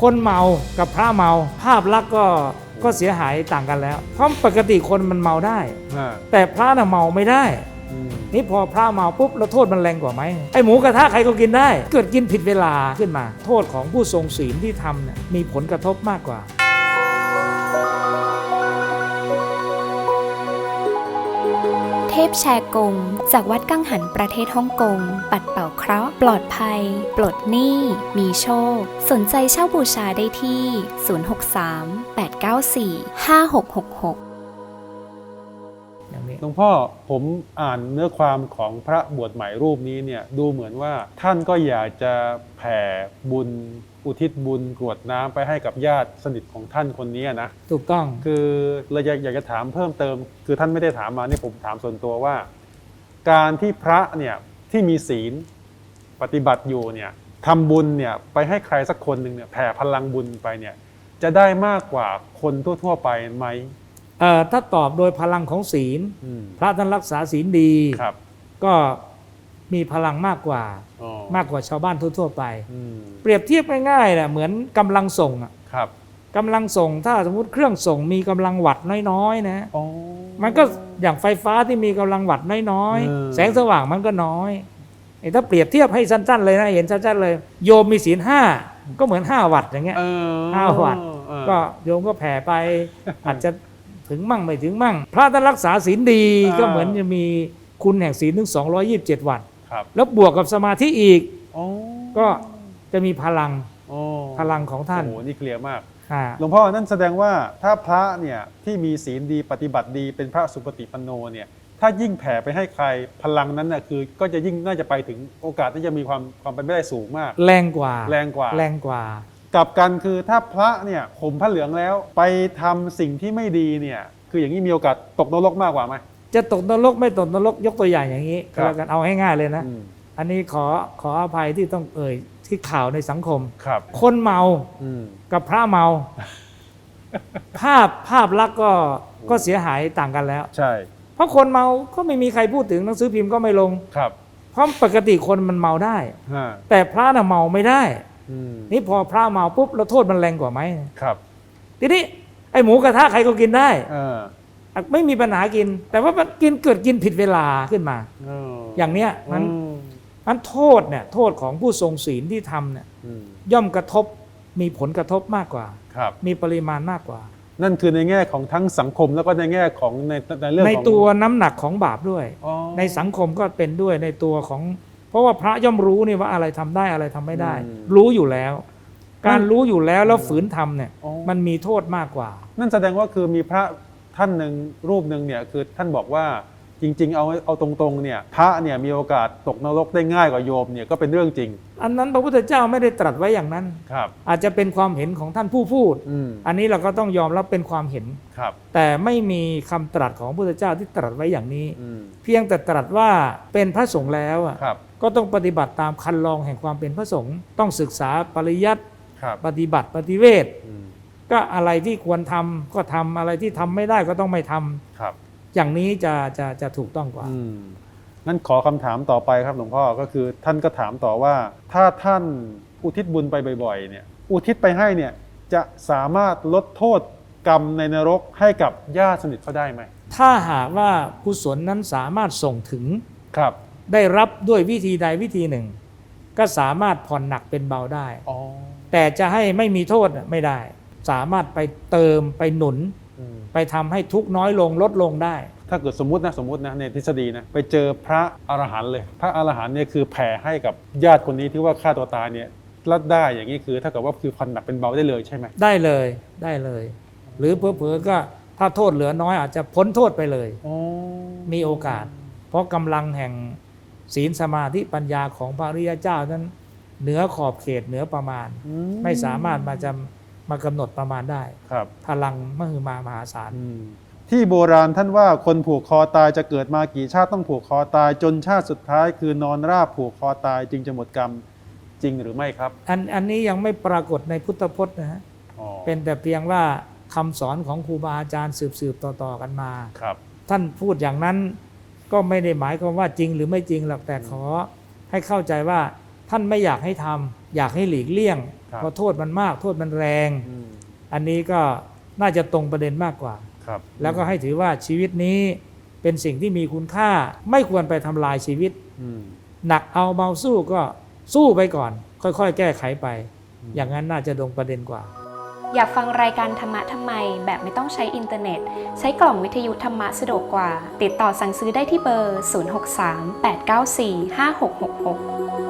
คนเมากับพระเมา ภาพลักษณ์ก็ก็เสียหายต่างกันแล้ว เพราะปกติคนมันเมาได้ อ่าแต่พระน่ะเมาไม่ได้ อืมนี่พอพระเมาปุ๊บแล้วโทษมันแรงกว่าไหมไอหมูกระทะใครก็กินได้ เกิดกินผิดเวลาขึ้นมา โทษของผู้ทรงศีลที่ทำเนี่ยมีผลกระทบมากกว่า ทพแชร์กง จากวัดกังหันประเทศฮ่องกง ปัดเป่าเคราะห์ ปลอดภัย ปลดหนี้ มีโชค สนใจเช่าบูชาได้ที่ 063 894 5666 หลวงพ่อผมอ่านเนื้อความของพระบวชใหม่รูปนี้เนี่ยดูเหมือนว่าท่านก็อยากจะแผ่บุญอุทิศบุญกรวดน้ำไปให้กับญาติสนิทของท่านคนนี้นะถูกต้องคือเราอยากอยากจะถามเพิ่มเติม คือท่านไม่ได้ถามมานี่ผมถามส่วนตัวว่า การที่พระเนี่ยที่มีศีลปฏิบัติอยู่เนี่ยทำบุญเนี่ยไปให้ใครสักคนหนึ่งเนี่ยแผ่พลังบุญไปเนี่ยจะได้มากกว่าคนทั่ว ๆ ไปไหมเอ่อ ถ้าตอบโดยพลังของศีลอืมพระท่านรักษาศีลดีครับก็มีพลังมากกว่าอ๋อมากกว่าชาวบ้านทั่ว ๆ ไปอืมเปรียบเทียบง่ายๆแหละเหมือนกำลังส่งอะครับกำลังส่งถ้าสมมติเครื่องส่งมีกำลังวัตต์น้อยๆนะอ๋อมันก็อย่างไฟฟ้าที่มีกำลังวัตต์น้อยเออๆแสงสว่างมันก็น้อยไอ้ถ้าเปรียบเทียบให้สั้น ๆ เลยนะเห็นชัดๆเลย โยมมีศีลห้าก็เหมือน5วัตต์อย่างเงี้ยเออห้าวัตต์เออก็โยมก็แผ่ไปอาจจะ ถึงมั่งไม่ถึงมั่ง พระท่านรักษาศีลดีอ่า ก็เหมือนจะมีคุณแห่งศีลถึง 227 วัตต์ครับแล้วบวกกับสมาธิอีกอ๋อก็จะมีพลังอ๋อพลังของท่านโอ้โหนี่เคลียร์มาก อ่าหลวงพ่อนั่นแสดงว่าถ้าพระเนี่ยที่มีศีลดีปฏิบัติดีเป็นพระสุปฏิปันโนเนี่ยถ้ายิ่งแผ่ไปให้ใครพลังนั้นน่ะคือ ก็จะยิ่งน่าจะไปถึงโอกาสที่จะมีความความเป็นไปได้สูงมาก แรงกว่าแรงกว่า แรงกว่า กลับกันคือถ้าพระเนี่ยห่มผ้าเหลืองแล้วไปทำสิ่งที่ไม่ดีเนี่ยคืออย่างนี้มีโอกาสตกนรกมากกว่าไหมจะตกนรกไม่ตกนรกยกตัวอย่างอย่างนี้ครัก็บแล้วกันเอาให้ง่ายเลยนะอืมอันนี้ขอขออภัยที่ต้องเอ่ยที่ข่าวในสังคมครับ คนเมาอืมกับพระเมา ภาพภาพลักษณ์ก็ก็เสียหายต่างกันแล้ว ใช่ เพราะคนเมาก็ไม่มีใครพูดถึงหนังสือพิมพ์ก็ไม่ลงครับ เพราะปกติคนมันเมาได้ฮะแต่พระน่ะเมาไม่ได้อืม นี่พอพระเมาปุ๊บแล้วโทษมันแรงกว่าไหมครับ ทีนี้ไอหมูกระทะใครก็กินได้เออไม่มีปัญหากิน แต่ว่ามันกินเกิดกินผิดเวลาขึ้นมาเอออย่างเนี้ยมันอืมมันโทษเนี่ยโทษของผู้ทรงศีลที่ทำเนี่ยอืมย่อมกระทบมีผลกระทบมากกว่าครับมีปริมาณมากกว่า นั่นคือในแง่ของทั้งสังคมแล้วก็ในแง่ของในในเรื่องในของตัวน้ำหนักของบาปด้วยอ๋อในสังคมก็เป็นด้วยในตัวของเพ ราะว่าพระย่อมรู้นี่ว่าอะไรทำได้อะไรทำไม่ได้อืมรู้อยู่แล้ว การนั่นรู้อยู่แล้วแล้วฝืนทำเนี่ยอ๋อมันมีโทษมากกว่า นั่นแสดงว่าคือมีพระท่านหนึ่งรูปหนึ่งเนี่ยคือท่านบอกว่า จริง ๆ เอาเอาตรงๆเนี่ยพระเนี่ยมีโอกาสตกนรกได้ง่ายกว่าโยมเนี่ยก็เป็นเรื่องจริง อันนั้นพระพุทธเจ้าไม่ได้ตรัสไว้อย่างนั้น ครับ อาจจะเป็นความเห็นของท่านผู้พูด อืมอันนี้เราก็ต้องยอมรับเป็นความเห็น ครับ แต่ไม่มีคำตรัสของพระพุทธเจ้าที่ตรัสไว้อย่างนี้ อืมเพียงแต่ตรัสว่าเป็นพระสงฆ์แล้วอะครับก็ต้องปฏิบัติตามคันลองแห่งความเป็นพระสงฆ์ต้องศึกษาปริยัติครับปฏิบัติปฏิเวทอืมก็อะไรที่ควรทำก็ทำอะไรที่ทำไม่ได้ก็ต้องไม่ทำ ครับ อย่างนี้จะจะจะถูกต้องกว่า อืมงั้นขอคำถามต่อไปครับหลวงพ่อก็คือท่านก็ถามต่อว่า ถ้าท่านอุทิศบุญไปบ่อยๆ เนี่ย อุทิศไปให้เนี่ยจะสามารถลดโทษกรรมในนรกให้กับญาติสนิทเขาได้ไหมถ้าหากว่ากุศลนั้นสามารถส่งถึงครับได้รับด้วยวิธีใดวิธีหนึ่ง ก็สามารถผ่อนหนักเป็นเบาได้ อ๋อแต่จะให้ไม่มีโทษน่ะไม่ได้ สามารถไปเติมไปหนุนอืม ไปทำให้ทุกข์น้อยลงลดลงได้ ถ้าเกิดสมมตินะสมมตินะในทฤษฎีนะไปเจอพระอรหันต์เลย พระอรหันต์เนี่ยคือแผ่ให้กับญาติคนนี้ที่ว่าฆ่าตัวตายเนี่ยรัดได้อย่างนี้คือถ้าเกิดว่าคือผ่อนหนักเป็นเบาได้เลยใช่ไหมได้เลยได้เลย หรือเผลอๆก็ถ้าโทษเหลือน้อยอาจจะพ้นโทษไปเลยอ๋อมีโอกาส เพราะกำลังแห่งศีลสมาธิปัญญาของพระอริยเจ้านั้นเหนือขอบเขตเหนือประมาณอืไม่สามารถมาจะ มากำหนดประมาณได้ ครับพลังมหึมามหาศาล อืมที่โบราณท่านว่าคนผูกคอตายจะเกิดมากี่ชาติต้องผูกคอตายจนชาติสุดท้าย คือนอนราบผูกคอตายจึงจะหมดกรรมจริงหรือไม่ครับอันอันนี้ยังไม่ปรากฏในพุทธพจน์นะฮะ อ๋อเป็นแต่เพียงว่าคำสอนของครูบาอาจารย์สืบสืบต่อต่อๆกันมา ครับ ท่านพูดอย่างนั้นก็ไม่ได้หมายความว่าจริงหรือไม่จริงหรอกแต่ขอให้เข้าใจว่าท่านไม่อยากให้ทำอยากให้หลีกเลี่ยงคครับเพราะโทษมันมากโทษมันแรงอืมอันนี้ก็น่าจะตรงประเด็นมากกว่าครับ แล้วก็ให้ถือว่าชีวิตนี้เป็นสิ่งที่มีคุณค่าไม่ควรไปทำลายชีวิตอืมหนักเอาเบาสู้ก็สู้ไปก่อน ค่อยๆ แก้ไขไปอืมอย่างนั้นน่าจะตรงประเด็นกว่า อยากฟังรายการธรรมะทำไม แบบไม่ต้องใช้อินเทอร์เน็ต ใช้กล่องวิทยุธรรมะสะดวกกว่า ติดต่อสั่งซื้อได้ที่เบอร์ 063 894 5666